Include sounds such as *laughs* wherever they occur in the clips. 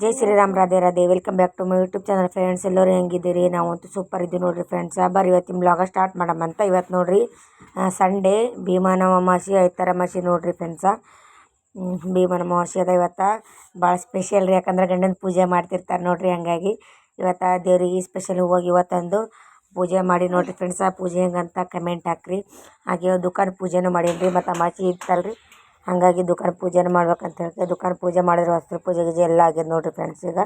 Jai Shriram, Radhe Radhe. Welcome back to my YouTube channel friends ಎಲ್ಲರೂ ಹೆಂಗಿದ್ದೀರಿ? ನಾವಂತೂ super ಇದ್ದೀವಿ ನೋಡಿರಿ ಫ್ರೆಂಡ್ಸ್ ಬರ್ರಿ ಇವತ್ತಿನ ಬ್ಲಾಗ ಸ್ಟಾರ್ಟ್ ಮಾಡಮ್ಮಂತ ಇವತ್ತು ನೋಡಿರಿ. ಸಂಡೇ ಭೀಮಾನ ಅಮಾವಾಸ್ಯೆ ಐತರ ಅಮಾಸಿ ನೋಡಿರಿ ಫ್ರೆಂಡ್ಸ ಭೀಮನ ಅಮಾವಾಸಿ ಅದ ಇವತ್ತು. ಭಾಳ ಸ್ಪೆಷಲ್ ರೀ, ಯಾಕಂದ್ರೆ ಗಂಡನ ಪೂಜೆ ಮಾಡ್ತಿರ್ತಾರೆ ನೋಡಿರಿ ಹಂಗಾಗಿ. ಇವತ್ತು ದೇವರಿಗೆ ಸ್ಪೆಷಲ್ ಹೋಗಿ ಇವತ್ತಂದು ಪೂಜೆ ಮಾಡಿ ನೋಡಿರಿ ಫ್ರೆಂಡ್ಸ ಪೂಜೆ ಹೆಂಗಂತ ಕಮೆಂಟ್ ಹಾಕ್ರಿ. ಹಾಗೆ ದುಕಾನ್ ಪೂಜೆನೂ ಮಾಡೀನಿ ಮತ್ತು ಅಮಾವಾಸ್ಯೆ ಇತ್ತಲ್ರಿ. ಹಾಗಾಗಿ ದುಖಾನ್ ಪೂಜೆನ ಮಾಡ್ಬೇಕಂತ ಹೇಳ್ತೆ. ದುಖಾನ್ ಪೂಜೆ ಮಾಡಿದ್ರೆ ವಸ್ತ್ರ ಪೂಜೆ ಗೀಜೆ ಎಲ್ಲ ಆಗ್ಯದ ನೋಡಿರಿ ಫ್ರೆಂಡ್ಸ್ ಈಗ.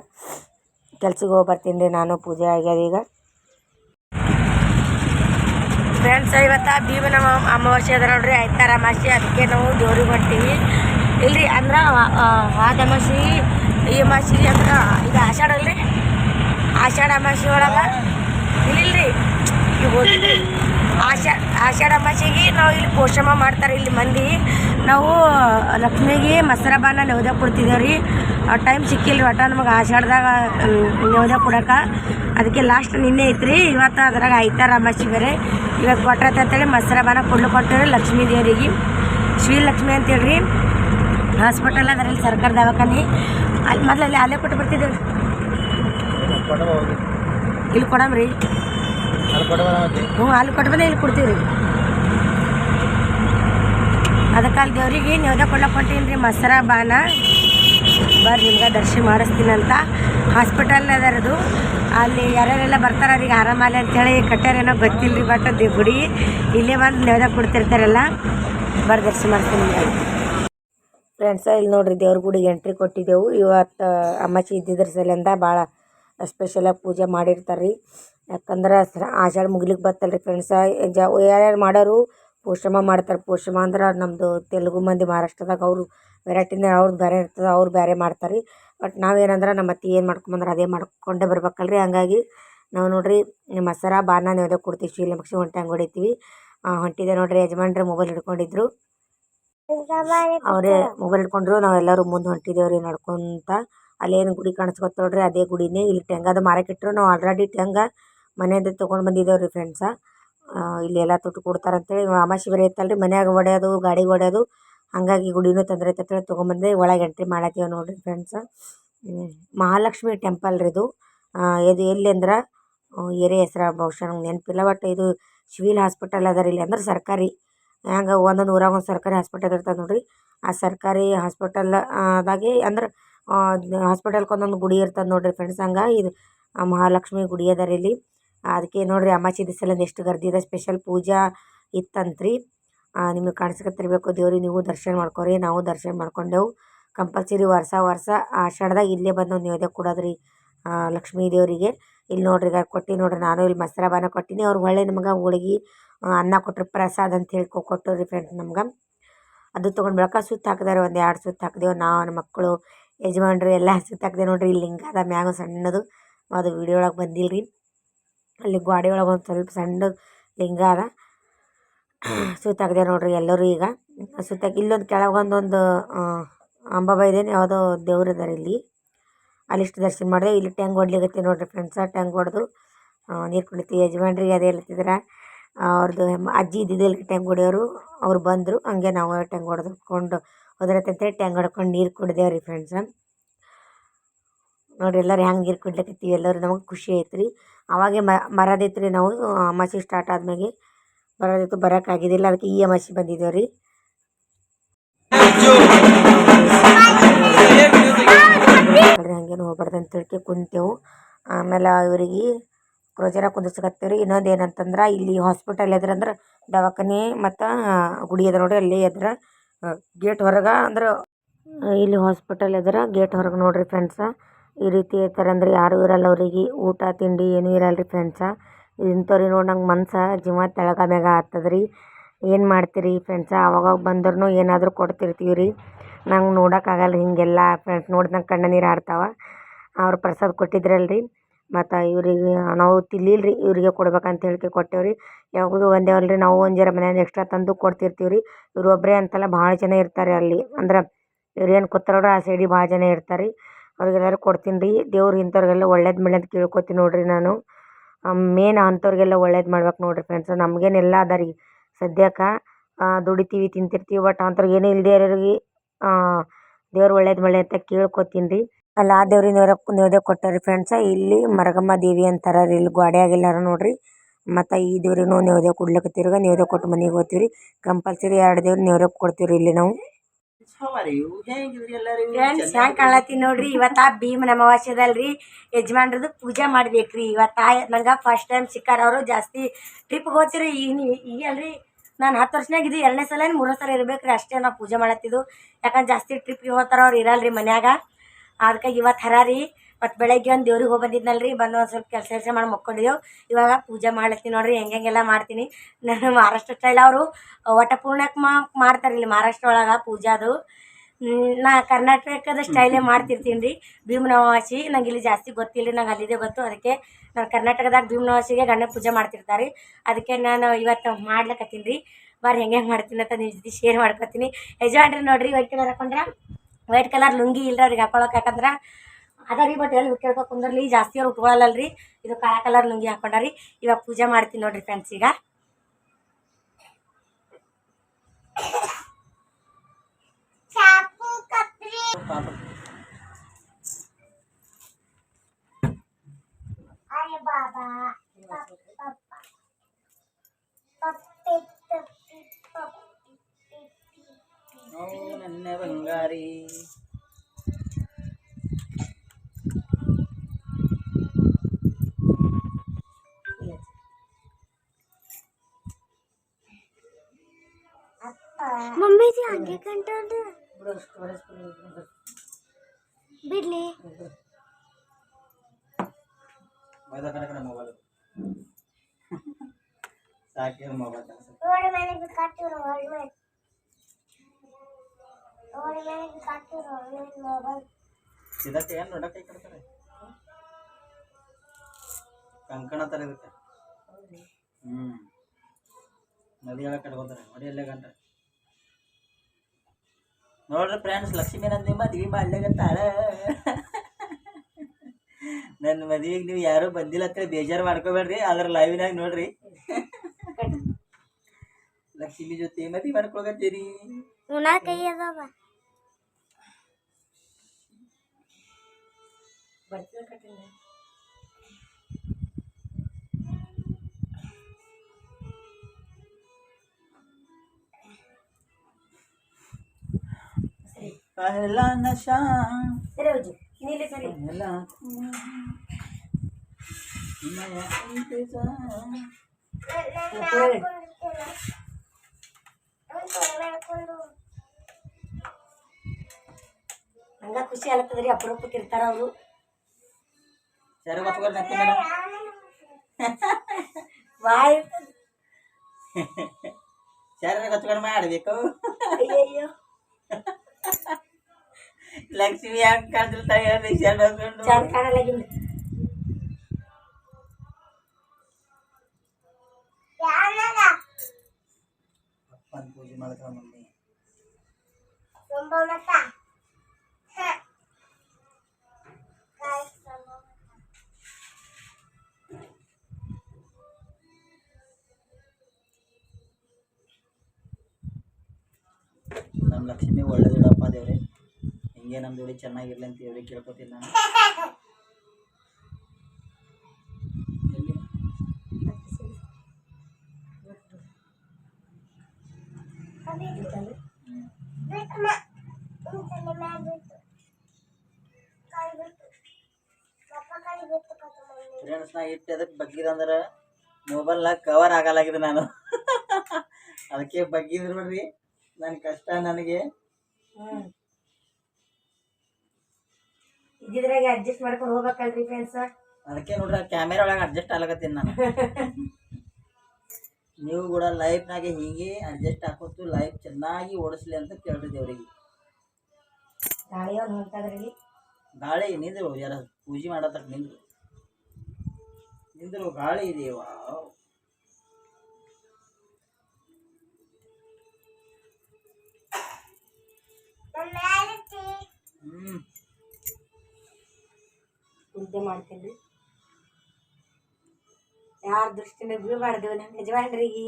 ಕೆಲ್ಸಕ್ಕೆ ಹೋಗಿ ಬರ್ತೀನಿ ರೀ ನಾನು ಪೂಜೆ ಆಗ್ಯದ ಈಗ. ಫ್ರೆಂಡ್ಸ್ ಇವತ್ತು ಭೀಮನ ಅಮಾವಾಸ್ಯ ಅದ ನೋಡ್ರಿ. ಐತಾರ ಅಮಾಸಿ ಅದಕ್ಕೆ ನಾವು ದೇವ್ರಿಗೆ ಬರ್ತೀವಿ ಇಲ್ರಿ ಅಂದ್ರೆ ಆದಮಾಸಿ ಈ ಅಮಾಸಿ ಅಂದ್ರೆ ಇದು ಆಷಾಢ ಅಲ್ರಿ. ಆಷಾಢ ಅಮಾಸಿ ಒಳಗೆ. ಇಲ್ಲಿಲ್ರಿ. ಈಗ ಹೋಗಿದ್ರಿ ಆಷಾ ಆಷಾಢ ಅಮಾಸೆಗೆ ನಾವು ಇಲ್ಲಿ ಪೋಷಮ ಮಾಡ್ತಾರೆ ಇಲ್ಲಿ ಮಂದಿ. ನಾವು ಲಕ್ಷ್ಮಿಗೆ ಮಸರಬಾನ ನೆವದ ಕೊಡ್ತಿದ್ದೇವೆ ರೀ. ಟೈಮ್ ಸಿಕ್ಕಿಲ್ಲ ಒಟ್ಟ ನಮಗೆ ಆಷಾಢದಾಗ ನೆವದ ಕೊಡಕ್ಕೆ ಅದಕ್ಕೆ ಲಾಸ್ಟ್ ನಿನ್ನೆ ಐತ್ರಿ ಇವತ್ತು ಅದ್ರಾಗ ಐತಾರ ಅಮಾಸಿ ಬೇರೆ. ಇವತ್ತು ಕೊಟ್ಟರೆ ಅಂತೇಳಿ ಮಸರಬಾನ ಕೊಡ್ಲು ಕೊಟ್ಟರೆ ಲಕ್ಷ್ಮೀ ದೇವರಿಗೆ. ಶ್ರೀಲಕ್ಷ್ಮಿ ರೀ ಹಾಸ್ಪಿಟಲ್ ಅದರಲ್ಲಿ ಸರ್ಕಾರ ದವಾಖಾನೆ. ಅಲ್ಲಿ ಮೊದಲಲ್ಲಿ ಅಲ್ಲೇ ಕೊಟ್ಟು ಬರ್ತಿದ್ದೇವೆ ಇಲ್ಲಿ ಕೊಡಮ್ರಿ. ಹ್ಞೂ ಅಲ್ಲಿ ಕೊಟ್ಟು ಬಂದೆ ಇಲ್ಲಿ ಕೊಡ್ತೀವಿ ರೀ ಅದಕ್ಕೆ ಅಲ್ಲಿ ದೇವ್ರಿಗೆ ನೈವೇದ್ಯ ಕೊಡ್ಲಕ್ಕೆ ಕೊಟ್ಟೀನಿ ರೀ ಮಸರ ಬಾನ ಬರ್ರಿ ನಿಮ್ಗೆ ದರ್ಶನ ಮಾಡಿಸ್ತೀನಂತ ಹಾಸ್ಪಿಟಲ್ ಅದರದು ಅಲ್ಲಿ ಯಾರ್ಯಾರೆಲ್ಲ ಬರ್ತಾರ ಅವ್ರಿಗೆ ಆರಾಮಲ್ಲ ಅಂತೇಳಿ ಕಟ್ಟಾರೇನೋ ಗೊತ್ತಿಲ್ಲ ರೀ ಬಟ್ ದೇ ಗುಡಿ. ಇಲ್ಲೇ ಬಂದು ನೈವೇದ್ಯ ಕೊಡ್ತಿರ್ತಾರಲ್ಲ ಬರ್ ದರ್ಶನ ಮಾಡ್ತೀನಿ ಫ್ರೆಂಡ್ಸ ಇಲ್ಲಿ ನೋಡ್ರಿ ದೇವ್ರ ಗುಡಿಗೆ ಎಂಟ್ರಿ ಕೊಟ್ಟಿದ್ದೆವು. ಇವತ್ತು ಅಮ್ಮಾಚಿ ಇದ್ದಿದ್ರ ಸಲಿಂದ ಭಾಳ ಸ್ಪೆಷಲಾಗಿ ಪೂಜೆ ಮಾಡಿರ್ತಾರೆ ರೀ ಯಾಕಂದ್ರೆ ಶ್ರ- ಆಷಾಢ ಮುಗಿಲಿಕ್ಕೆ ಬತ್ತಲ್ಲ ರೀ ಫ್ರೆಂಡ್ಸ ಜ, ಯಾರ್ಯಾರು ಮಾಡೋರು ಪೋಷಮ ಮಾಡ್ತಾರೆ. ಪೋಷಮ ಅಂದ್ರೆ ನಮ್ಮದು ತೆಲುಗು ಮಂದಿ ಮಹಾರಾಷ್ಟ್ರದಾಗ ಅವರು ವೆರೈಟಿನೇ ಅವ್ರದ್ದು ಬೇರೆ ಇರ್ತದೆ, ಅವ್ರು ಬೇರೆ ಮಾಡ್ತಾರೆ. ರೀ ಬಟ್ ನಾವೇನಂದ್ರೆ ನಮ್ಮ ಅತ್ತೆ ಏನು ಮಾಡ್ಕೊಂಬಂದ್ರೆ ಅದೇ ಮಾಡ್ಕೊಂಡೇ ಬರ್ಬೇಕಲ್ಲ ರೀ ಹಂಗಾಗಿ ನಾವು ನೋಡ್ರಿ ಮಸರ ಬಾನ ನೈವೇದ್ಯ ಕೊಡ್ತೀವಿ. ಶ್ರೀಲಕ್ಷ್ಮಿ ಹೊಂಟೆ ಹಂಗೆ ಹೊಡಿತೀವಿ. ಹೊಂಟಿದೆ ನೋಡ್ರಿ ಯಜಮಾನ್ರೆ ಮೊಬೈಲ್ ಹಿಡ್ಕೊಂಡಿದ್ರು. ಅವರೇ ಮೊಬೈಲ್ ಹಿಡ್ಕೊಂಡ್ರು. ನಾವೆಲ್ಲರೂ ಮುಂದೆ ಹೊಂಟಿದ್ದೇವೆ ರೀ ನಡ್ಕೊಂತ. ಅಲ್ಲೇನು ಗುಡಿ ಕಾಣಿಸ್ಕೊತ ನೋಡ್ರಿ. ಅದೇ ಗುಡಿನೇ. ಇಲ್ಲಿ ಟೆಂಗದ ಮಾರಕ್ಕೆ ಇಟ್ಟರು ನಾವು ಆಲ್ರೆಡಿ ಟೆಂಗ ಮನೆಯಿಂದ ತೊಗೊಂಡು ಬಂದಿದ್ದೇವೆ ರೀ ಫ್ರೆಂಡ್ಸ ಇಲ್ಲಿ ಎಲ್ಲ ತುಟ್ಟು ಕೊಡ್ತಾರೆ ಅಂತೇಳಿ ಅಮಾವಾಸ್ಯೆ ಬೇರೆ ರೀ ಮನ್ಯಾಗ ಹೊಡ್ಯೋದು ಗಾಡಿಗೆ ಹೊಡ್ಯೋದು ಹಾಗಾಗಿ ಗುಡಿನೂ ತೊಂದರೆ ಐತೆ ಅಂತೇಳಿ ತೊಗೊಂಬಂದೆ ಒಳಗೆ ಎಂಟ್ರಿ ಮಾಡತ್ತೀವಿ ನೋಡಿರಿ ಫ್ರೆಂಡ್ಸ ಮಹಾಲಕ್ಷ್ಮಿ ಟೆಂಪಲ್ ರೀ ಇದು. ಇದು ಎಲ್ಲಿ ಅಂದ್ರೆ ಏರಿ ಹೆಸ್ರು ಬಹುಶಃ ನಂಗೆ ನೆನಪಿಲ್ಲ ಬಟ್ ಇದು ಸಿವಿಲ್ ಹಾಸ್ಪಿಟಲ್ ಅದ ರೀ ಇಲ್ಲಿ ಅಂದ್ರೆ ಸರ್ಕಾರಿ. ಹ್ಯಾಂಗೆ ಒಂದೊಂದು ಊರಾಗ ಒಂದು ಸರ್ಕಾರಿ ಹಾಸ್ಪಿಟಲ್ ಇರ್ತದೆ ನೋಡಿರಿ. ಆ ಸರ್ಕಾರಿ ಹಾಸ್ಪಿಟಲ್ ಅದಾಗಿ ಅಂದ್ರೆ ಹಾಸ್ಪಿಟಲ್ಗೆ ಒಂದೊಂದು ಗುಡಿ ಇರ್ತದೆ ನೋಡಿರಿ ಫ್ರೆಂಡ್ಸ್ ಹಂಗೆ ಇದು ಮಹಾಲಕ್ಷ್ಮಿ ಗುಡಿ ಅದ ರೀ ಇಲ್ಲಿ. ಅದಕ್ಕೆ ನೋಡಿರಿ ಅಮಾವಾಸ್ಯೆ ದಿವಸಲಿಂದ ಎಷ್ಟು ಇದೆ ಸ್ಪೆಷಲ್ ಪೂಜಾ ಇತ್ತಂತ್ರಿ. ನಿಮಗೆ ಕಾಣಿಸ್ಕೊತಿರ್ಬೇಕು ದೇವ್ರಿಗೆ ನೀವು ದರ್ಶನ ಮಾಡ್ಕೊರಿ, ನಾವು ದರ್ಶನ ಮಾಡ್ಕೊಂಡೆವು. ಕಂಪಲ್ಸರಿ ವರ್ಷ ವರ್ಷ ಆಷಾಢದಾಗ ಇಲ್ಲೇ ಬಂದು ನೈವೇದ್ಯ ಕೊಡೋದ್ರಿ ಲಕ್ಷ್ಮೀ ದೇವರಿಗೆ. ಇಲ್ಲಿ ನೋಡ್ರಿ ಕೊಟ್ಟು ನೋಡ್ರಿ, ನಾನು ಇಲ್ಲಿ ಮೊಸರ ಬಾನ ಕೊಟ್ಟಿನಿ. ಅವ್ರು ಒಳ್ಳೆ ನಮ್ಗೆ ಹೋಳಿಗೆ ಅನ್ನ ಕೊಟ್ಟರು ಪ್ರಸಾದ ಅಂತ ಹೇಳಿ ಕೊಟ್ಟರು ರೀ ಫ್ರೆಂಡ್ಸ್ ನಮ್ಗೆ. ಅದು ತೊಗೊಂಡು ಬೆಳಕ ಸುತ್ತ ಹಾಕಿದಾರೆ, ಒಂದು ಎರಡು ಸುತ್ತ ಹಾಕಿದೆವು. ನಾವು ನಮ್ಮ ಮಕ್ಕಳು, ಯಜಮಾನ್ರು ಎಲ್ಲ ಸುತ್ತ ಹಾಕಿದೆ ನೋಡ್ರಿ. ಇಲ್ಲಿ ಲಿಂಗ ಮ್ಯಾಗ ಸಣ್ಣದು. ಅದು ವಿಡಿಯೋ ಒಳಗೆ ಬಂದಿಲ್ಲ ರೀ ಅಲ್ಲಿ ಗೋಡೆ ಒಳಗೆ ಒಂದು ಸ್ವಲ್ಪ ಸಣ್ಣ ಲಿಂಗ ಅದ. ಸುತ್ತ ಹಾಕಿದೆ ನೋಡ್ರಿ ಎಲ್ಲರೂ ಈಗ. ಸುತ್ತ ಇಲ್ಲೊಂದು ಕೆಳಗೊಂದೊಂದು ಅಂಬಾಬೈದೇನು ಯಾವುದೋ ದೇವ್ರು ಇದಾರೆ ಇಲ್ಲಿ. ಅಲ್ಲಿಷ್ಟು ದರ್ಶನ ಮಾಡಿದೆ. ಇಲ್ಲಿ ಟ್ಯಾಂಗ್ ಹೊಡ್ಲಿಕತ್ತಿ ನೋಡ್ರಿ ಫ್ರೆಂಡ್ಸ ಟ್ಯಾಂಗ್ ಹೊಡೆದು ನೀರು ಕುಡಿತೀವಿ ಯಜಮಾನ್ರಿಗೆ ಅದೇ ಹೇಳ್ತಿದ್ರ. ಅವ್ರದ್ದು ಅಜ್ಜಿ ಇದ್ದಿದ್ದಲ್ಲಿ ಟ್ಯಾಂಗ್ ಹೊಡಿಯೋರು ಅವ್ರು ಬಂದರು. ಹಂಗೆ ನಾವು ಟ್ಯಾಂಗ್ ಹೊಡೆದುಕೊಂಡು ಹೋದ್ರತ್ತಂತೇಳಿ ಟ್ಯಾಂಗ್ ಹೊಡ್ಕೊಂಡು ನೀರು ಕುಡ್ದೇವ್ರಿ ಫ್ರೆಂಡ್ಸ ನೋಡ್ರಿ ಎಲ್ಲರೂ ಹೆಂಗೆ ನೀರು ಕುಡ್ಲಿಕತ್ತೀವಿ ಎಲ್ಲರೂ. ನಮಗೆ ಖುಷಿ ಐತೆ ರೀ ಅವಾಗೆ ಮರದೈತೆ ರೀ ನಾವು ಅಮಾಸಿ ಸ್ಟಾರ್ಟ್ ಆದ್ಮೇಲೆ ಬರೋದಿತ್ತು ಬರೋಕ್ಕಾಗಿದ್ದಿಲ್ಲ. ಅದಕ್ಕೆ ಈ ಅಮಾಸಿ ಬಂದಿದ್ದೇವೆ ರೀ. ಹಂಗೇನು ಹೋಗ್ಬಾರ್ದು ಅಂತ ತಿಳ್ಕೆ ಕುಂತೇವು. ಆಮೇಲೆ ಇವರಿಗೆ ಕ್ರೋಜರ ಕುದಿಸ್ಕತ್ತೀವಿ ರೀ ಇನ್ನೊಂದು ಏನಂತಂದ್ರೆ ಇಲ್ಲಿ ಹಾಸ್ಪಿಟಲ್ ಎದ್ರ ಅಂದ್ರೆ ದವಾಖಾನೆ ಮತ್ತು ಗುಡಿ ಅದ ನೋಡ್ರಿ. ಅಲ್ಲಿ ಎದ್ರ ಗೇಟ್ ಹೊರಗೆ ಅಂದ್ರೆ ಇಲ್ಲಿ ಹಾಸ್ಪಿಟಲ್ ಎದ್ರ ಗೇಟ್ ಹೊರಗೆ ನೋಡ್ರಿ ಫ್ರೆಂಡ್ಸ ಈ ರೀತಿ ಇರ್ತಾರೆ ಅಂದ್ರೆ ಯಾರೂ ಇರಲ್ಲ ಅವರಿಗೆ. ಊಟ, ತಿಂಡಿ ಏನೂ ಇರಲ್ಲ ರೀ ಫ್ರೆಂಡ್ಸ ಇಂಥವ್ರಿಗೆ ನೋಡಿ ನಂಗೆ ಮನ್ಸು ಜೀವ ತೆಳಗ ಮ್ಯಾಗ ಆತದ್ರಿ ಏನು ಮಾಡ್ತೀರಿ ಫ್ರೆಂಡ್ಸ ಅವಾಗವಾಗ ಬಂದ್ರೂ ಏನಾದರೂ ಕೊಡ್ತಿರ್ತೀವಿ ರೀ ನಂಗೆ ನೋಡೋಕ್ಕಾಗಲ್ಲ ಹೀಗೆಲ್ಲ ಫ್ರೆಂಡ್ಸ್ ನೋಡಿದ ನಂಗೆ ಕಣ್ಣು ನೀರು ಆಡ್ತಾವೆ. ಅವ್ರು ಪ್ರಸಾದ ಕೊಟ್ಟಿದ್ರಲ್ರಿ. ಮತ್ತು ಇವ್ರಿಗೆ ನಾವು ತಿನ್ಲಿಲ್ಲ ರೀ ಇವರಿಗೆ ಕೊಡ್ಬೇಕಂತ ಹೇಳಿ ಕೊಟ್ಟೇವೆ ರೀ ಯಾವಾಗೂ ಒಂದೇ ರೀ ನಾವು ಒಂದು ಜರ ಮನೆಯಿಂದ ಎಕ್ಸ್ಟ್ರಾ ತಂದು ಕೊಡ್ತಿರ್ತೀವಿ ರೀ ಇವ್ರು ಒಬ್ಬರೇ ಅಂತಲ್ಲ ಭಾಳ ಜನ ಇರ್ತಾರೆ ಅಲ್ಲಿ. ಅಂದ್ರೆ ಇವ್ರು ಏನು ಆ ಸೈಡಿಗೆ ಭಾಳ ಜನ ಇರ್ತಾರೆ. ರೀ ಅವ್ರಿಗೆಲ್ಲರೂ ಕೊಡ್ತೀನಿ ರೀ. ದೇವ್ರು ಇಂಥವ್ರಿಗೆಲ್ಲ ಒಳ್ಳೇದು ಅಂತ ಕೇಳ್ಕೊತೀನಿ ನೋಡಿರಿ ನಾನು. ಮೇನ್ ಅಂಥವ್ರಿಗೆಲ್ಲ ಒಳ್ಳೇದು ಮಾಡ್ಬೇಕು ನೋಡಿರಿ ಫ್ರೆಂಡ್ಸ್ ನಮಗೇನೆಲ್ಲ ಅದ ರೀ ಸದ್ಯಕ್ಕೆ. ದುಡಿತೀವಿ, ತಿಂತಿರ್ತೀವಿ ಬಟ್ ಅಂಥವ್ರಿಗೆ ಏನೂ ಇಲ್ಲದೆ ಇರೋರಿಗೆ ದೇವ್ರು ಒಳ್ಳೇದು ಮಾಡಲಿ ಅಂತ ಕೇಳ್ಕೊತೀನಿ ರೀ. ಅಲ್ಲಿ, ಆ ದೇವ್ರಿಗೆ ನೈವೇದ್ಯ ನೈವೇದ್ಯ ಕೊಟ್ಟಾರಿ ಫ್ರೆಂಡ್ಸ ಇಲ್ಲಿ ಮರಗಮ್ಮ ದೇವಿ ಅಂತಾರ ರೀ. ಇಲ್ಲಿ ಗೋಡ್ಯಾಗ ನೋಡಿರಿ. ಮತ್ತು ಈ ದೇವ್ರಿಗೂ ನೈವೇದ್ಯ ತಿರುಗ ನೈವೇದ್ಯ ಕೊಟ್ಟು ಮನೆಗೆ ಹೋಗ್ತೀವಿ ರೀ ಕಂಪಲ್ಸರಿ ಎರಡು ದೇವ್ರಿಗೆ ನೈವೇದ್ಯ ಕೊಡ್ತೀವಿ ರೀ ಇಲ್ಲಿ ನಾವು. ಫ್ರೆಂಡ್ಸ್ ಹೆಂಗ್ ಕಾಣತಿ ನೋಡ್ರಿ? ಇವತ್ತ ಭೀಮನ ಅಮಾವಾಸ್ಯೆ ಅದಲ್ರಿ ಯಜಮಾನ್ರದ್ದು ಪೂಜೆ ಮಾಡ್ಬೇಕ್ರಿ. ಇವತ್ತ ನಂಗೆ ಫಸ್ಟ್ ಟೈಮ್ ಸಿಕ್ಕಾರ ಅವರು ಜಾಸ್ತಿ ಟ್ರಿಪ್ಗೆ ಹೋಗ್ತೀರಿ. ಈಗ ಈಗ ಅಲ್ರಿ ನಾನು ಹತ್ತು ವರ್ಷನಾಗ ಇದು ಎರಡನೇ ಸಲ ಮೂರನೇ ಸಲ ಇರ್ಬೇಕ್ರಿ. ಅಷ್ಟೇ ನಾವು ಪೂಜೆ ಮಾಡತ್ತಿದ್ದು. ಯಾಕಂದ್ರೆ ಜಾಸ್ತಿ ಟ್ರಿಪ್ಗೆ ಹೋಗ್ತಾರ ಅವ್ರು ಇರಲ್ರಿ ಮನ್ಯಾಗ. ಅದಕ್ಕೆ ಇವತ್ತು ಹರ ರೀ ಮತ್ತು ಬೆಳಗ್ಗೆ ಒಂದು ದೇವ್ರಿಗೆ ಹೋಗಿ ಬಂದಿದ್ನಲ್ರಿ, ಬಂದು ಒಂದು ಸ್ವಲ್ಪ ಕೆಲಸ ಕೆಲಸ ಮಾಡಿ ಮಕ್ಕೊಂಡಿದ್ದೆವು ಇವಾಗ ಪೂಜೆ ಮಾಡ್ಲತ್ತೀನಿ ನೋಡ್ರಿ ಹೆಂಗೆ ಹೆಂಗೆಲ್ಲ ಮಾಡ್ತೀನಿ. ನಾನು ಮಹಾರಾಷ್ಟ್ರ ಸ್ಟೈಲ್ ಅವರು ಒಟ್ಟ ಪೂರ್ಣಕ್ಕೆ ಮಾಡ್ತಾರೆ ಇಲ್ಲಿ ಮಹಾರಾಷ್ಟ್ರ ಒಳಗೆ ಪೂಜೆ ಅದು. ನಾ ಕರ್ನಾಟಕದ ಸ್ಟೈಲೇ ಮಾಡ್ತಿರ್ತೀನಿ ರೀ ಭೀಮನವಾಸಿ ನಂಗೆ ಇಲ್ಲಿ ಜಾಸ್ತಿ ಗೊತ್ತಿಲ್ಲ ರೀ ನಂಗೆ ಅಲ್ಲಿದೆ ಗೊತ್ತು. ಅದಕ್ಕೆ ನಾನು ಕರ್ನಾಟಕದಾಗ ಭೀಮನವಾಸಿಗೆ ಗಣ್ಣ ಪೂಜೆ ಮಾಡ್ತಿರ್ತಾರೆ. ಅದಕ್ಕೆ ನಾನು ಇವತ್ತು ಮಾಡ್ಲಕತ್ತೀನಿ. ರೀ ಬಾರಿ ಹೆಂಗೆ ಮಾಡ್ತೀನಿ ಅಂತ ನಿಮ್ಮ ಜೊತೆ ಶೇರ್ ಮಾಡ್ಕೊತೀನಿ. ಯಜಮಾನ್ರಿ ನೋಡ್ರಿ ವೈಟ್ ಕಲರ್ ಹಾಕೊಂಡ್ರೆ? ವೈಟ್ ಕಲರ್ ಲುಂಗಿ ಇಲ್ರಿ ಅವ್ರಿಗೆ ಹಾಕೊಳಕ್ಕೆ ಯಾಕಂದ್ರೆ ಅದ ರೀ ಬಟ್ ಎಲ್ಲಿ ಕೇಳ್ಕೊ ಕುಂದ್ರಲಿ ಜಾಸ್ತಿ ಅವ್ರು ಉಟ್ಕೊಳ್ಳಲ್ಲ ರೀ ಇದು ಕಾಳ ಕಲರ್ ಲುಂಗಿ ಹಾಕೊಂಡಾರಿ. ಇವಾಗ ಪೂಜೆ ಮಾಡ್ತೀನಿ ನೋಡ್ರಿ ಫ್ರೆಂಡ್ಸ್ ಈಗ. ನನ್ನ ಬಂಗಾರಿ. ಮೊಬೈಲ್. ಇದಕ್ಕೆ ಏನು ನೋಡಕ್ಕೆ ಕೊಡ್ತಾರೆ? ಕಂಕಣ ತರ ಇದಕ್ಕೆ ಹ್ಞೂ ನದಿ ಒಳಗೆ ಕಟ್ಕೋತಾರೆ ನೋಡಿ ಅಲ್ಲೇ ಗಂಟ ನೋಡ್ರಿ ಫ್ರೆಂಡ್ಸ್ ಲಕ್ಷ್ಮೀ ನಂದಿ ಮದ್ವಿ ಮಾಡ್ಲಾಗತ್ತಾಳ ನನ್ನ ಮದುವೆಗೆ ನೀವು ಯಾರೂ ಬಂದಿಲ್ಲ ಅಂತೇಳಿ ಬೇಜಾರು ಮಾಡ್ಕೋಬೇಡ್ರಿ ಅದ್ರ ಲೈವ್ನಾಗ ನೋಡ್ರಿ. ಲಕ್ಷ್ಮಿ ಜೊತೆ ಮದ್ವಿ ಮಾಡ್ಕೊಳಕತ್ತೀರಿ. ಉನಾ ಕೈ ಅದಾವ ಪಹಲಾ ನಶಾ ಸರಿ ಹೋಜಿ ನೀಲಿ ಸರಿ पहला नया इंतजार ಹಂಗ ಖುಷಿ ಆಗ್ತದ್ರಿ ಅಪರೂಪಕ್ಕೆ ಇರ್ತಾರ ಅವರು चार बात कर सकते मैडम ಬಾಯ್ चार ಕಚ್ಕೊಂಡು ಮಾಡಬೇಕು ಅಯ್ಯಯ್ಯೋ *laughs* ಲಕ್ಷ್ಮಿ ಹಂಗ್ ಕಾಣ್ತಿರ್ತಾಳೆ ಹೇಳ್ರಿ ಶರಣ ಹಾಕೊಂಡು ಚಂದ ಕಾಣಲಾಗಿಲ್ಲ ಅಪ್ಪನ ಪೂಜೆ ಮಾಡ್ತಾಳ ಮಮ್ಮಿ ನಮ್ಮ ಲಕ್ಷ್ಮಿ ಒಳ್ಳೇದಿಡಪ್ಪ ದೇವ್ರೆ ಹಿಂಗೆ ನಮ್ಮ ಜೋಡಿ ಚೆನ್ನಾಗಿರ್ಲಿ ಅಂತ ಹೇಳಿ ಕೇಳ್ಕೊತೀನಿ ನಾನು. ಇಟ್ಟು ಅದಕ್ಕೆ ಬಗ್ಗಿದಂದ್ರೆ ಮೊಬೈಲ್ನಾಗ ಕವರ್ ಆಗಲಾಗಿದೆ ನಾನು. ಅದಕ್ಕೆ ಬಗ್ಗಿದ್ರು ನೋಡ್ರಿ ನನ್ನ ಕಷ್ಟ ನನಗೆ. ಇದ್ರಾಗ ಅಡ್ಜಸ್ಟ್ ಮಾಡ್ಕೊಂಡು ಹೋಗ್ಬೇಕಲ್ರಿ ಫ್ರೆಂಡ್ಸ್ ಅದಕ್ಕೆ ನೋಡ್ರಿ ಕ್ಯಾಮೆರಾ ಒಳಗೆ ಅಡ್ಜಸ್ಟ್ ಆಗ್ಲಕತ್ತೀನಿ ನಾನು. ನೀವು ಕೂಡ ಲೈಫ್ನಾಗೆ ಹಿಂಗೆ ಅಡ್ಜಸ್ಟ್ ಹಾಕೋತು ಲೈಫ್ ಚೆನ್ನಾಗಿ ಓಡಿಸ್ಲಿ ಅಂತ ಕೇಳ್ರಿ ದೇವ್ರಿಗೆ. ಹೊಂಟಾದ್ರಿ ಗಾಳಿ ನಿಂದ್ರು ಯಾರ ಪೂಜೆ ಮಾಡತ್ತ ನಿಂದ್ರು? ನಿಂದ್ರು ಗಾಳಿ ಇದೆಯವ ವಾವ್. ಹ್ಮ್. ನಿದ್ದೆ ಮಾಡ್ತೀನಿ. ರೀ ಯಾರ ದೃಷ್ಟಿನ ಬೀಳ್ಬಾರ್ದು ನಮ್ಮ ಯಜಮಾನ್ರಿಗೆ.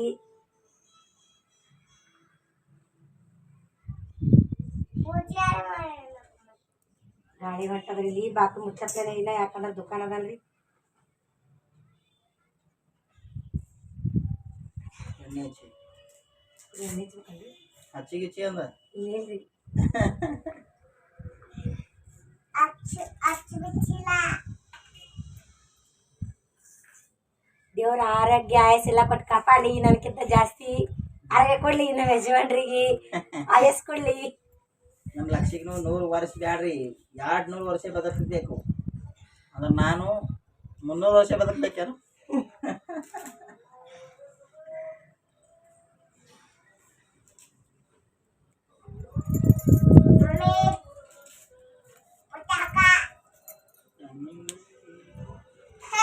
ಗಾಡಿ ಹೊಂಟದ್ರಿ ಇಲ್ಲಿ ಬಾಕಿ ಮುಚ್ಚತ್ತೇನೆ ಇಲ್ಲ ಯಾಕಂದ್ರೆ ದುಕಾನ್ ಅದಲ್ರಿ. ಎಣ್ಣೆ ಹಚ್ಚಿ. ಎಣ್ಣೆ ಹಚ್ಬೇಕಲ್ರಿ? ಹಚ್ಚಿ ಗಿಚ್ಚಿ ಅಂದ? ಬಿಚ್ಚಿಲ್ಲ *laughs* ದೇವ್ರ ಆರೋಗ್ಯ ಆಯಸ್ಸೆಲ್ಲ ಕೊಟ್ಟು ಕಾಪಾಡಿ ನನಗಿಂತ ಜಾಸ್ತಿ ಆರೋಗ್ಯ ಕೊಡ್ಲಿ ನಮ್ಮ ಯಜಮಾನ್ರಿಗೆ. ಆಯಸ್ ಕೊಡ್ಲಿ. ನಮ್ಮ ಲಕ್ಷಿಗೂ ನೂರು ವರ್ಷ ಬ್ಯಾಡ್ರಿ. ಎರಡು ನೂರು ವರ್ಷ ಬದುಕಬೇಕು. ಅಂದ್ರೆ ನಾನು ಮುನ್ನೂರು ವರ್ಷ ಬದುಕ್ಬೇಕೇನು ಮಮ್ಮಿ.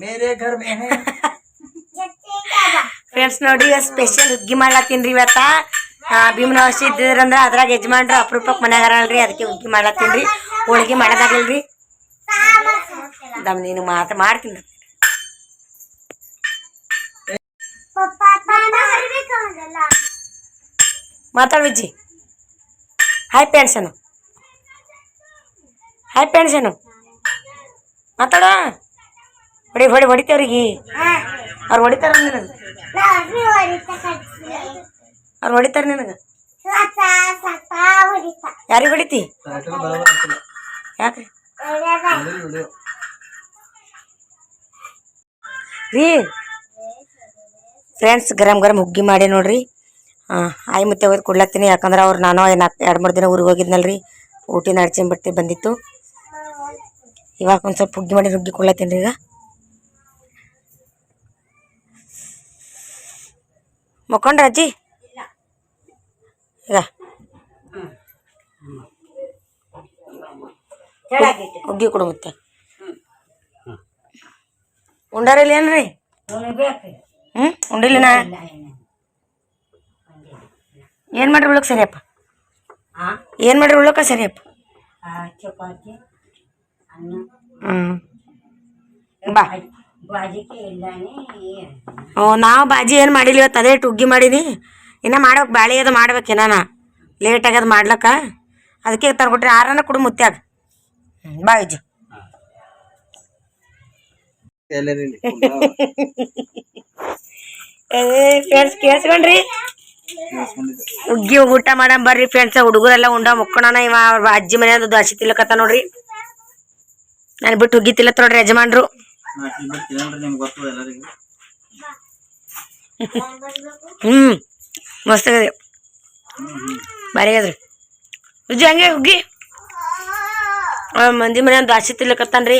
ಮೇರೆ ಘರ್ ಫ್ರೆಂಡ್ಸ್ ನೋಡಿ ಇವತ್ತು ಸ್ಪೆಷಲ್ ಹುಗ್ಗಿ ಮಾಡ್ಲತ್ತೀನಿ ಇವತ್ತ? ಭೀಮನ ಅವಶ್ಯ ಇದ್ದಿದ್ರಂದ್ರೆ ಅದ್ರಾಗ ಯಜಮಾನ್ರು ಅಪರೂಪಕ್ಕೆ ಮನೆಯಾಗ ಅರಲ್ರಿ ಅದಕ್ಕೆ ಹುಗ್ಗಿ ಮಾಡ್ಲತ್ತೀನಿ ಹೋಳಿಗೆ ಮಾಡೋದಾಗಲ್ರಿ ದಮ್ ನೀನು ಮಾತ್ರ ಮಾಡ್ತೀನಿ. ಮಾತಾಡು ವಿಜ್ಜಿ. ಹಾಯ್ ಪೇಣ್ಸನು ಹಾಯ್ ಪೇಣ್ಸನು ಮಾತಾಡ. ಹೊಡಿ ಹೊಡಿ ಹೊಡಿತೇವ್ರಿಗೆ. ಅವ್ರು ಹೊಡಿತಾರ ನಿನಗೆ. ಅವ್ರು ಹೊಡಿತಾರ ನಿನಗೆ. ಸಾಕ ಸಾಕ ಹೊಡಿತ. ಯಾರಿಗೆ ಹೊಡಿತಿ? ಯಾಕ್ರಿ ರೀ ಫ್ರೆಂಡ್ಸ್ ಗರಂ ಗರಂ ಹುಗ್ಗಿ ಮಾಡಿ ನೋಡ್ರಿ. ಹಾಂ ಆಯಿ ಮುತ್ತೆ ಹೋಗಿ ಕೊಡ್ಲತ್ತೀನಿ ಯಾಕಂದ್ರೆ ಅವ್ರು ನಾನು ನಾಲ್ಕು ಎರಡು ಮೂರು ದಿನ ಊರಿಗೆ ಹೋಗಿದ್ನಲ್ರಿ. ಊಟಿನ ಅಡ್ಚಿನ ಬಟ್ಟೆ ಬಂದಿತ್ತು. ಇವಾಗ ಒಂದು ಸ್ವಲ್ಪ ಹುಗ್ಗಿ ಮಾಡಿ ರುಗ್ಗಿ ಕೊಡ್ಲತ್ತೀನಿ ರೀ ಈಗ. ಮಕ್ಕೊಂಡ್ರ ಅಜ್ಜಿ? ಈಗ. ಹುಗ್ಗಿ ಕೊಡು ಮತ್ತೆ. ಉಂಡಾರಿಲ್ಲ ಏನ್ರಿ? ಹ್ಞೂ ಉಂಡಿಲ್ಲನಾ? ಏನು ಮಾಡ್ರಿ ಉಳ್ಳಕ್ಕೆ ಸರಿಯಪ್ಪ? ಏನು ಮಾಡ್ರಿ ಉಳ್ಳಕ್ಕೆ ಸರಿಯಪ್ಪ? ಚಪಾತಿ. ಬಾ. ಓ ನಾವು ಬಾಜಿ ಏನು ಮಾಡಿಲ್ಲ ಇವತ್ತು ಅದೇ ಹುಗ್ಗಿ ಮಾಡೀನಿ ಇನ್ನೂ ಮಾಡ್ಬೇಕು ಬಾಳೆ ಅದು ಮಾಡ್ಬೇಕು ಏನಾನ ಲೇಟ್ ಆಗ್ಯದ ಮಾಡ್ಲಕ್ಕ. ಅದಕ್ಕೆ ತರ್ಕೊಟ್ರಿ ಆರನ ಕುಡು ಮುತ್ಯಾಗ. ಬಾ ಇಜ್ಜು ಏ ಫ್ರೆಂಡ್ಸ್ ಕೇಳಿಸ್ಕೊಂಡ್ರಿ? ಹುಗ್ಗಿ ಊಟ ಮಾಡಂಬರ್ರಿ ಫ್ರೆಂಡ್ಸ್ ಹುಡುಗರೆಲ್ಲ ಉಂಡ ಮುಕ್ಕೋಣ ಇವ ಅಜ್ಜಿ ಮನೆಯದು ದೋಸೆ ತಿಲ್ಲಕತ್ತ ನೋಡ್ರಿ. ನಾನು ಬಿಟ್ಟು ಹುಗ್ಗಿ ತಿಲ್ಲತ್ ನೋಡ್ರಿ ಯಜಮಾನ್ರು. ಹ್ಮ್, ಮಸ್ತ್ ಆಗದೆ. ಭಾರಿ ಆಗ್ಯದ್ರಿ ಉಜ್ಜಿ, ಹಂಗೆ ಹುಗ್ಗಿ ಮಂದಿ ಮನೆ ದಾಸಿ ತಿಲ್ಲಕತ್ತಾನ್ರಿ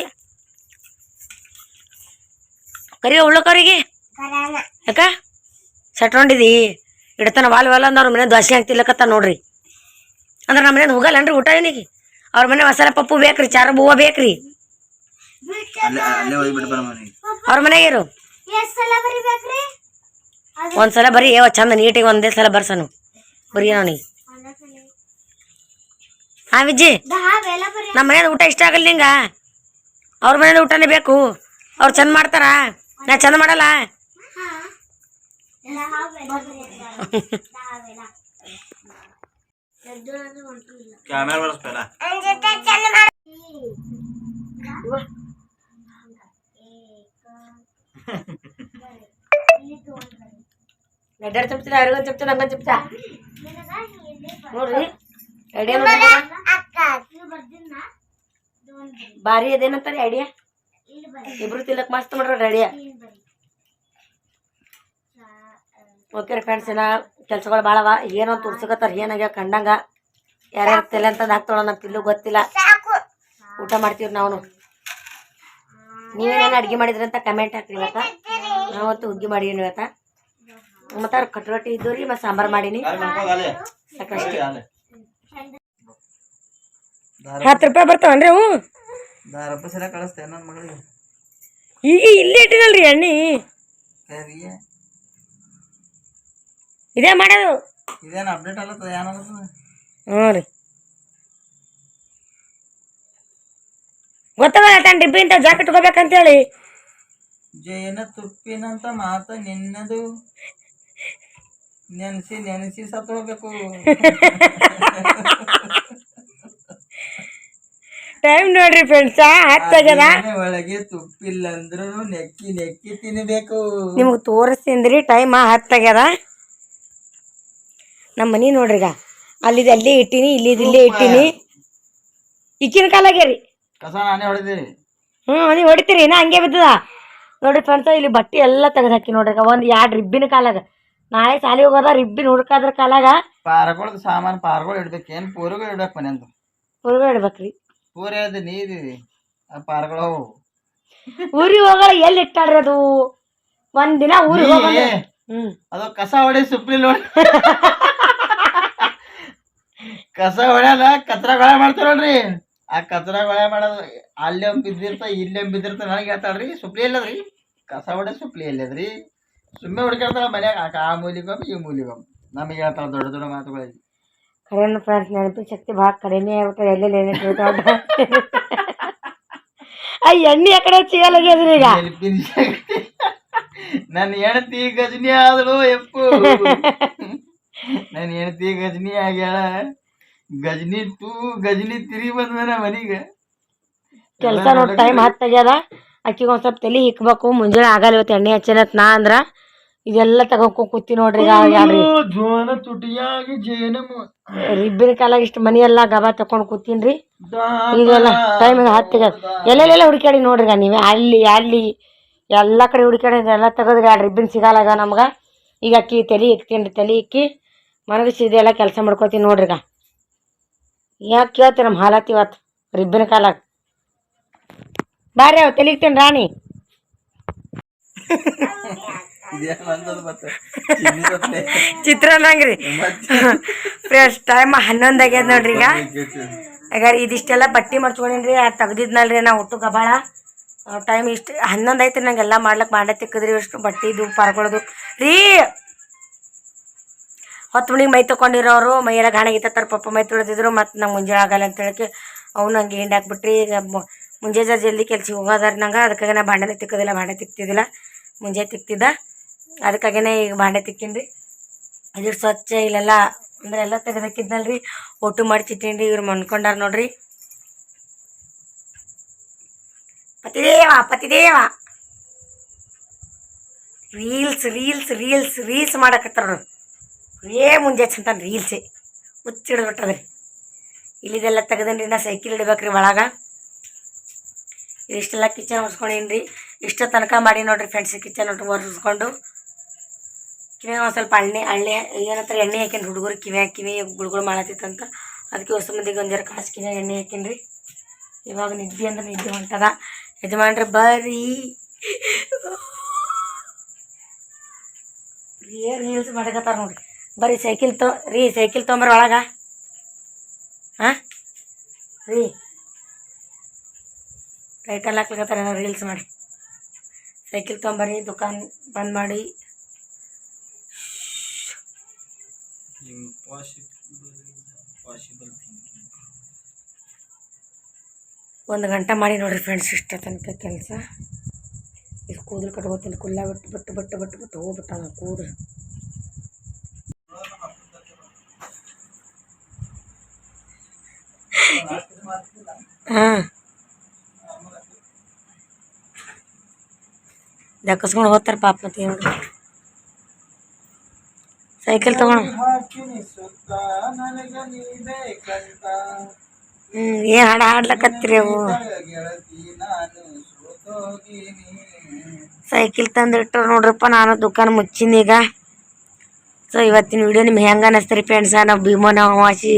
ಕರಿ ಉಳ್ಳಕವ್ರಿಗೆ ಕರಾನ ಯಾಕ? ಸಟ್ಕೊಂಡಿದಿ ಇಡತನ ವಾಲ್ ವಾಲ್ ಅಂದ್ರೆ ಅವ್ರ ಮನೆ ದ್ವಾಸಿ ಹಂಗೆ ತಿಲ್ಲಕತ್ತ ನೋಡ್ರಿ. ಅಂದ್ರೆ ನಮ್ಮ ಮನೇದು ಹೋಗಲ್ಲನ್ರಿ ಊಟ ಏನಿಗೆ? ಅವ್ರ ಮನೆ ಮಸಾಲೆ ಪಪ್ಪು ಬೇಕ್ರಿ, ಚಾರ ಬೂವ ಬೇಕ್ರಿ. ಅಲ್ಲೇ ಅಲ್ಲೇ ಹೋಗ್ಬಿಟ್ಟು ಬರ ಮನೆಗೆ ಅವ್ರ ಮನೆಗೆ ಇರು ಎಷ್ಟ್ ಸಲ ಬರಿಬೇಕ್ರಿ ಒಂದ್ಸಲ ಬರೀ ಯಾವ ಚಂದ ನೀಟಿಗೆ ಒಂದೇ ಸಲ ಬರ್ಸನು ಬರೀ ಅವನಿಗೆ ಹಾ ವಿಜ್ಜಿ ದಹ ಬೇಲ ಬರಿ ನಮ್ಮ ಮನೇದು ಊಟ ಇಷ್ಟ ಆಗಲ್ಲ ನಿಂಗ ಅವ್ರ ಮನೇದು ಊಟನೇ ಬೇಕು ಅವ್ರು ಚಂದ ಮಾಡ್ತಾರ ನಾ ಚಂದ ಮಾಡಲ್ಲ ದಹ ಬೇಲ ಬರಿ ದಹ ಬೇಲ ಎದ್ದು ಅಂದ್ರೆ ಹೊಂಟಿಲ್ಲ ಕ್ಯಾಮ್ರಾ ಬರ್ಸ್ಬೇಡ ಎಡ್ಡಾಡ್ ಚಪ್ತಿದ ಅರಿಗೊಂದು ಚಪ್ತ ನಂಗೊಂದು ಚಪ್ತ ನೋಡ್ರಿ ಐಡಿಯಾ ಭಾರಿ ಅದೇನಂತಾರೆ ಐಡಿಯಾ? ಇಬ್ರು ತಿನ್ನಕ್ ಮಸ್ತ್ ಮಾಡ್ರಿ ಐಡಿಯಾ. ಓಕೆ ರೀ ಫ್ರೆಂಡ್ಸ್ ಏನ ಕೆಲ್ಸಗಳು ಭಾಳ ಅವ. ಏನೋ ತೋರ್ಸಕತ್ತಾರ ಏನಾಗ್ಯಾವ ಕಂಡಂಗ. ಯಾರ್ಯಾರು ತಲೆ ಅಂತ ಹಾಕ್ತಾಳ ನಮ್ಗೆ ತಿಲ್ಲು ಗೊತ್ತಿಲ್ಲ. ಊಟ ಮಾಡ್ತೀವಿ ನಾವು ನೀವೇನೇನು ಅಡ್ಗೆ ಮಾಡಿದ್ರಿ ಅಂತ ಕಮೆಂಟ್ ಹಾಕ್ರಿ ಇವತ್ತ. ನಾವತ್ತು ಹುಗ್ಗಿ ಮಾಡೀನಿ ಇವತ್ತ. ಮತ್ತು ಅವ್ರು ಕಟ್ರೊಟ್ಟಿ ಇದ್ದು ರೀ ಮತ್ತು ಸಾಂಬಾರು ಮಾಡೀನಿ. ಸಾಕಷ್ಟೇ. ಹತ್ತು ರೂಪಾಯಿ ಬರ್ತಾವನ್ರಿ ಅವು? ದಾರ ರೂಪಾಯಿ ಸಲ ಕಳಿಸ್ತೇನೆ ನನ್ನ ಮಗಳಿಗೆ. ಈಗ ಇಲ್ಲೇ ಇಟ್ಟಿನಲ್ರಿ ಎಣ್ಣೆ. ಇದೇ ಮಾಡೋದು. ಇದೇನು ಅಪ್ಡೇಟ್ ಅಲ್ಲತ್ತದ ಏನಾಗತ್ತದ ಹ್ಞೂ ರೀ. ಗೊತ್ತದ ತನ್ನ ಡಿಬ್ಬಿ ಇಂಥ ಜಾಕೆಟ್ ಹೋಗ್ಬೇಕಂತೇಳಿ ಜೇನ ತುಪ್ಪಿನಂತ ಮಾತ ನಿನ್ನದು. ನೆನೆಸಿ ನೆನೆಸಿ ಸತ್ತು ಹೋಗ್ಬೇಕು. ಟೈಮ್ ನೋಡ್ರಿ ಫ್ರೆಂಡ್ಸ ಹತ್ತಾಗ್ಯದ ಒಳಗೆ ತುಪ್ಪಿಲ್ಲ ಅಂದ್ರೂ ನೆಕ್ಕಿ ನೆಕ್ಕಿ ತಿನ್ನಬೇಕು ನಿಮ್ಗೆ ತೋರಿಸ್ತೀನಿ ಟೈಮ್ ಹತ್ತಾಗ್ಯದ ನಮ್ಮ ಮನೆ ನೋಡ್ರಿಗ ಈಗ ಅಲ್ಲಿದ್ದು ಅಲ್ಲೇ ಇಟ್ಟಿನಿ ಇಲ್ಲಿದ್ದು ಇಟ್ಟಿನಿ ಇಟ್ಟೀನಿ. ಇಕ್ಕಿನ ಕಾಲಾಗೆ ರೀ ಕಸ ನಾನೇ ಹ್ಞೂ ನೀವು ಹೊಡಿತೀರಿ ನಾ ಹಂಗೆ ಬಿದ್ದದ. ನೋಡ್ರಿ ಫ್ರೆಂಡ್ಸ್ ಇಲ್ಲಿ ಬಟ್ಟೆ ಎಲ್ಲ ತೆಗೆದು ಹಾಕಿ ನೋಡ್ರಿ ಒಂದು ಎರಡು ರಿಬ್ಬಿನ ಕಾಲಾಗ. ನಾಳೆ ಸಾಲಿ ಹೋಗೋದ ರಿಬ್ಬಿನ ಹುಡುಕಾದ್ರ ಕಾಲಾಗ ಪಾರಗಳದ ಸಾಮಾನು ಪಾರಗಳು ಇಡ್ಬೇಕು ಏನು ಪೂರಗಳು ಇಡ್ಬೇಕು ಮನೆಯಂದು ಹೊರಗೆ ಇಡ್ಬೇಕ್ರಿ. ಪೂರ ಅದು ನೀರಿ ಪಾರಗಳು ಅವು ಊರಿಗೆ ಹೋಗಲ್ಲ ಎಲ್ಲಿ ಇಟ್ಟಾಡ್ರಿ ಅದು? ಒಂದ್ ದಿನ ಊರಿಗೆ ಹೋಗಲ್ಲ. ಏ, ಅದು ಕಸ ಹೊಡಿ ಸುಪ್ರಿ ನೋಡಿ. ಕಸ ಹೊಡ್ಯಾದ ಕತ್ರ ಮಾಡ್ತಾರ ನೋಡ್ರಿ. ಆ ಕತ್ರ ಒಳ ಮಾಡೋದು ಅಲ್ಲಿ ಬಿದ್ದಿರ್ತ ಇಲ್ಲೇ ಬಿದ್ದಿರ್ತ ನನಗೆ ಹೇಳ್ತಾಳ್ರಿ ಸುಪ್ಲಿ ಎಲ್ಲದ್ರಿ? ಕಸ ಹೊಡೆ ಸುಪ್ಲಿ ಎಲ್ಲದ್ರಿ? ಸುಮ್ಮನೆ ಹುಡ್ಕಿರ್ತಾಳ ಮನ್ಯಾಗ ಆ- ಮೂಲಿಗೊಮ್ಮೆ ಈ ಮೂಲಿಗೊಮ್ಮೆ. ನಮಗೆ ಹೇಳ್ತಾಳ ದೊಡ್ಡ ದೊಡ್ಡ ಮಾತುಗಳಿಗೆ. ಕರೆನ ಫ್ರೆಂಡ್ಸ್ ನೆನಪಿನ ಶಕ್ತಿ ಭಾಳ ಕಡಿಮೆ ಆಗ್ಬಿಟ್ರೆ ಎಲ್ಲೆಲ್ಲಿ ಏನೇ ತಿಳ್ಕೊಂಡ ಆ ಎಣ್ಣೆ ಆ ಕಡೆ ಸಿಗಲಾಗ್ಯದ್ರಿ ಈಗ. ನೆನಪಿನ ಶಕ್ತಿ. ನನ್ನ ಹೆಂಡತಿ ಗಜನಿ ಆದಳು ಎಪ್ಪು. *laughs* ನನ್ನ ಹೆಂಡತಿ ಗಜನಿ ಆಗ್ಯಾಳ. ಗಜನಿ ಟೂ ಗಜನಿ ತಿರಿ ಬಂದನ ಮನಿಗೆ. ಕೆಲಸ ನೋಡಿ ಟೈಮ್ ಹತ್ತಾಗ್ಯದ ಅಕ್ಕಿಗೆ ಒಂದು ಸ್ವಲ್ಪ ತಲೆ ಹಿಕ್ಬೇಕು ಮುಂಜಾನೆ ಆಗಲ್ಲ ಇವತ್ತು ಎಣ್ಣೆ ಹಚ್ಚನತ್ ನಾ ಅಂದ್ರ. ಇದೆಲ್ಲ ತಗೋಕು ಕೂತಿ ನೋಡ್ರಿ ಈಗ ಯಾರ್ರಿ. ಜೋನ ತುಟಿಯಾಗಿ ಜೇನಮು ರಿಬ್ಬಿನ ಕಾಲಾಗ ಇಷ್ಟು ಮನಿ ಎಲ್ಲ ಗಬ ತಕೊಂಡು ಕೂತೀನ್ರಿ. ಇದೆಲ್ಲ ಟೈಮ್ ಹತ್ತಿಗೆ ಎಲ್ಲೆಲ್ಲೆಲ್ಲ ಹುಡುಕ್ಯಾಡಿ ನೋಡ್ರಿ ನೀವೇ ಅಲ್ಲಿ ಅಲ್ಲಿ ಎಲ್ಲ ಕಡೆ ಹುಡುಕ್ಯಾಡಿ ಎಲ್ಲ ತೆಗೆದ್ರಿ ಆ ರಿಬ್ಬಿನ್ ಸಿಗಲ್ಲಾಗ ನಮ್ಗ. ಈಗ ಅಕ್ಕಿ ತಲೆ ಇಕ್ತೀನಿ ತಲೆ ಇಕ್ಕಿ ಮನಗಿಸಿದೆಲ್ಲ ಕೆಲಸ ಮಾಡ್ಕೋತೀನಿ ನೋಡ್ರಿಗ. ಯಾಕೆ ಕೇಳ್ತಿ ನಮ್ಮ ಹಾಲತ್ ಇವತ್ತು ರಿಬ್ಬಿನ ಕಾಲಾಗ. ಬಾರಿ ಅವ್ ತಲೆ ಇಕ್ತೀನಿ ರಾಣಿ. ಚಿತ್ರಾನ್ನಂಗ್ರಿ ಫ್ರೆಶ್ ಟೈಮ್ ಹನ್ನೊಂದು ಆಗ್ಯದ ನೋಡ್ರಿ ಈಗ. ಹಾಗಾದ್ರೆ ಇದಿಷ್ಟೆಲ್ಲ ಬಟ್ಟೆ ಮರ್ಚ್ಕೊಂಡಿನ್ರಿ ಅದು ತೆಗ್ದಿದ್ನಲ್ರಿ ನಾ ಒಟ್ಟು ಗಬಾಳ ಟೈಮ್ ಇಷ್ಟು ಹನ್ನೊಂದು ಐತ್ರಿ ನಂಗೆ ಎಲ್ಲ ಮಾಡ್ಲಕ್ಕೆ ಮಾಡೇ ತಿಕ್ಕದ್ರಿ ಅಷ್ಟು ಬಟ್ಟೆದು ಪಾರ್ಕೊಳ್ಳೋದು ರೀ ಹೊತ್ತು ಮಣಿಗೆ ಮೈ ತೊಗೊಂಡಿರೋರು ಮೈಯೆಲ್ಲ ಗಾಣ ಗೀತಾರ ಪಪ್ಪ ಮೈ ತೊಳೆದಿದ್ರು, ಮತ್ತು ನಂಗೆ ಮುಂಜಾನೆ ಆಗಲ್ಲ ಅಂತ ಹೇಳಕ್ಕೆ ಅವ್ನು ನಂಗೆ ಈಗ ಮು- ಮುಂಜಾನೆ ಜಲ್ದಿ ಕೆಲ್ಸಿಗೆ ಹೋಗೋದಾರ ನಂಗೆ ಅದಕ್ಕಾಗಿ ನಾ ಭಾಂಡೆ ತಿಕ್ಕೋದಿಲ್ಲ ಭಾಂಡೆ ತಿಕ್ತಿದ್ದಿಲ್ಲ, ಮುಂಜಾನೆ ತಿಕ್ತಿದ್ದ ಅದಕ್ಕಾಗೇ ಈಗ ಭಾಂಡೆ ತಿಕ್ಕಿನ್ರಿ. ಇದ್ರ ಸ್ವಚ್ಛ, ಇಲ್ಲೆಲ್ಲ, ಅಂದ್ರೆ ಎಲ್ಲ ತೆಗೆದಾಕಿದ್ನಲ್ರಿ ಒಟ್ಟು ಮಾಡಿ ಚಿಟ್ಟಿನ್ರಿ ಇವ್ರು ಮನ್ಕೊಂಡಾರ ನೋಡ್ರಿ. ಪತಿದೇವ ಪತಿದೇವ. ರೀಲ್ಸ್ ರೀಲ್ಸ್ ರೀಲ್ಸ್ ರೀಲ್ಸ್ ಮಾಡಕತ್ತಾರ ಏ ಮುಂಜೆ ಚಂತಾನೆ ರೀಲ್ಸೇ. ರೀ ಇಲ್ಲಿದೆಲ್ಲ ತೆಗೆದನ್ರಿ ನಾ ಸೈಕಲ್ ಇಡ್ಬೇಕ್ರಿ ಒಳಗೆ. ಇಷ್ಟೆಲ್ಲ ಕಿಚನ್ ಒರೆಸ್ಕೊಂಡೇನ್ರಿ. ಇಷ್ಟ ತನಕ ಮಾಡಿ ನೋಡ್ರಿ ಫ್ರೆಂಡ್ಸ್ ಕಿಚನ್ ಒಟ್ಟು ಒರೆಸ್ಕೊಂಡು. ಕಿವಿಯಾಗ ಒಂದು ಸ್ವಲ್ಪ ಎಣ್ಣೆ ಅಳ್ಳೆ ಏನತ್ರ ಎಣ್ಣೆ ಹಾಕಿನ್ರಿ ಹುಡುಗರು ಕಿವಿಯಾಗ ಕಿವಿ ಗುಳ್ಗುಳು ಮಾಡತ್ತಿತ್ತಂತ ಅದಕ್ಕೆ ಹೊಸ ಮಂದಿಗೆ ಒಂದೆರಡು ಕಾಸು ಕಿವಿಯಾಗ ಎಣ್ಣೆ ಹಾಕಿನ್ರಿ ಇವಾಗ ನಿದ್ದೆ ಅಂದ್ರೆ ನಿದ್ದೆ ಹೊಂಟದ. ಯಜಮಾನ್ರಿ ಬರ್ರಿ. ರೀಲ್ಸ್ ಮಾಡಕತ್ತಾರ ನೋಡ್ರಿ. ಬರ್ರಿ ಸೈಕಲ್ ತೊ, ರೀ ಸೈಕಲ್ ತೊಂಬರ ಒಳಗ. ಹಾಂ? ರೀ. ಟೈಟಲ್ ಹಾಕ್ಲಿಕತ್ತಾರ ಏನೋ ರೀಲ್ಸ್ ಮಾಡಿ. ಸೈಕಲ್ ತೊಂಬರಿ ದುಕಾನ್ ಬಂದ್ ಮಾಡಿ. ಒಂದು ಗಂಟೆ ಮಾಡಿ ನೋಡ್ರಿ ಫ್ರೆಂಡ್ಸ್ ಇಷ್ಟ ತನಕ ಕೆಲಸ. ಇದು ಕೂದಲು ಕಟ್ಕೋತೀನಿ, ಕುಲ್ಲ ಬಿಟ್ಟು ಬಿಟ್ಟು ಬಿಟ್ಟು ಬಿಟ್ಟು ಬಿಟ್ಟು ಹೋಗ್ಬಿಟ್ಟು ಕೂದಲು ಹಾಂ ದಕ್ಕಸ್ಕೊಂಡು ಹೋಗ್ತಾರೆ ಪಾಪ ಮತ್ತೆ ಇವ್ರು. ಸೈಕಲ್ ತಗೊಂಡು ಹ್ಞೂ ಏನು ಹಾಡು ಹಾಡ್ಲಕತ್ತೀರಿ ಅವು? ಸೈಕಲ್ ತಂದಿಟ್ಟು ನೋಡ್ರಪ್ಪ, ನಾನು ದುಕಾನ್ ಮುಚ್ಚಿನ ಈಗ. ಸೊ ಇವತ್ತಿನ ವಿಡಿಯೋ ನಿಮ್ಗೆ ಹೆಂಗೆ ಅನ್ನಿಸ್ತೀರಿ ಫ್ರೆಂಡ್ಸ ನಾವು ಭೀಮನ ಅಮಾವಾಸಿ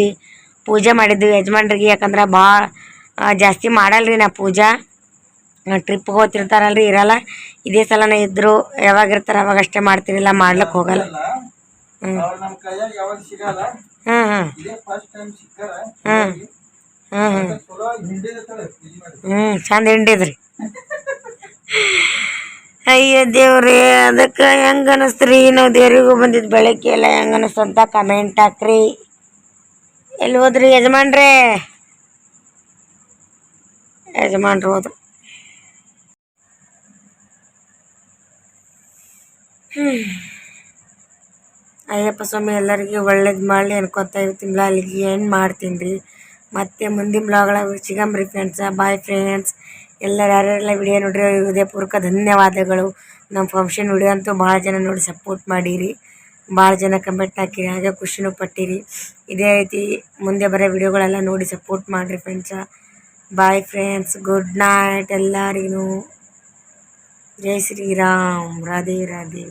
ಪೂಜೆ ಮಾಡಿದ್ವಿ ಯಜಮಾನ್ರಿಗೆ, ಯಾಕಂದ್ರೆ ಭಾಳ ಜಾಸ್ತಿ ಮಾಡಲ್ರಿ ನಾ ಪೂಜಾ. ಟ್ರಿಪ್ಗೆ ಹೋಗ್ತಿರ್ತಾರಲ್ರಿ ಇರಲ್ಲ. ಇದೇ ಸಲನ ಇದ್ದರು ಯಾವಾಗ ಇರ್ತಾರ ಅವಾಗ ಅಷ್ಟೇ ಮಾಡ್ತಿರಲಿಲ್ಲ ಮಾಡ್ಲಿಕ್ಕೆ ಹೋಗಲ್ಲ. ಹ್ಞೂ ಚಂದ ಹಿಂಡಿದ್ರಿ. ಅಯ್ಯೋ ದೇವ್ರಿ ಅದಕ್ಕೆ ಹೆಂಗೆ ಅನಸ್ತ್ರಿ? ನಾವು ದೇವ್ರಿಗೂ ಬಂದಿದ್ದು ಬೆಳಗ್ಗೆ ಎಲ್ಲ ಹೆಂಗೆ ಅನಿಸ್ತು ಅಂತ ಕಮೆಂಟ್ ಹಾಕ್ರಿ. ಎಲ್ಲಿ ಹೋದ್ರಿ ಯಜಮಾನ್ರೇ? ಯಜಮಾನ್ರು ಹೋದ್ರು. ಅಯ್ಯಪ್ಪ ಸ್ವಾಮಿ, ಎಲ್ಲರಿಗೆ ಒಳ್ಳೇದು ಮಾಡಲಿ ಅನ್ಕೊತಾ ಇರ್ತೀನಿ ಅಲ್ಲಿಗೆ ಏನು ಮಾಡ್ತೀನಿ ರೀ ಮತ್ತೆ ಮುಂದಿನ ಬ್ಲಾಗ್ಳಾಗ ಸಿಗಂಬ್ರಿ ಫ್ರೆಂಡ್ಸ ಬಾಯ್ ಫ್ರೆಂಡ್ಸ್ ಎಲ್ಲರೂ ಯಾರೆಲ್ಲ ವಿಡಿಯೋ ನೋಡ್ರಿ ಅವ್ರಿಗೆ ಹೃದಯಪೂರ್ವಕ ಧನ್ಯವಾದಗಳು. ನಮ್ಮ ಫಂಕ್ಷನ್ ವಿಡಿಯೋ ಅಂತೂ ಭಾಳ ಜನ ನೋಡಿ ಸಪೋರ್ಟ್ ಮಾಡಿರಿ. ಭಾಳ ಜನ ಕಮೆಂಟ್ ಹಾಕಿರಿ, ಹಾಗೆ ಖುಷಿನೂ ಪಟ್ಟಿರಿ. ಇದೇ ರೀತಿ ಮುಂದೆ ಬರೋ ವಿಡಿಯೋಗಳೆಲ್ಲ ನೋಡಿ ಸಪೋರ್ಟ್ ಮಾಡಿರಿ friends bye friends good night ಎಲ್ಲರಿಗೂ ಜೈ ಶ್ರೀರಾಮ್ ರಾಧೆ ರಾಧೆ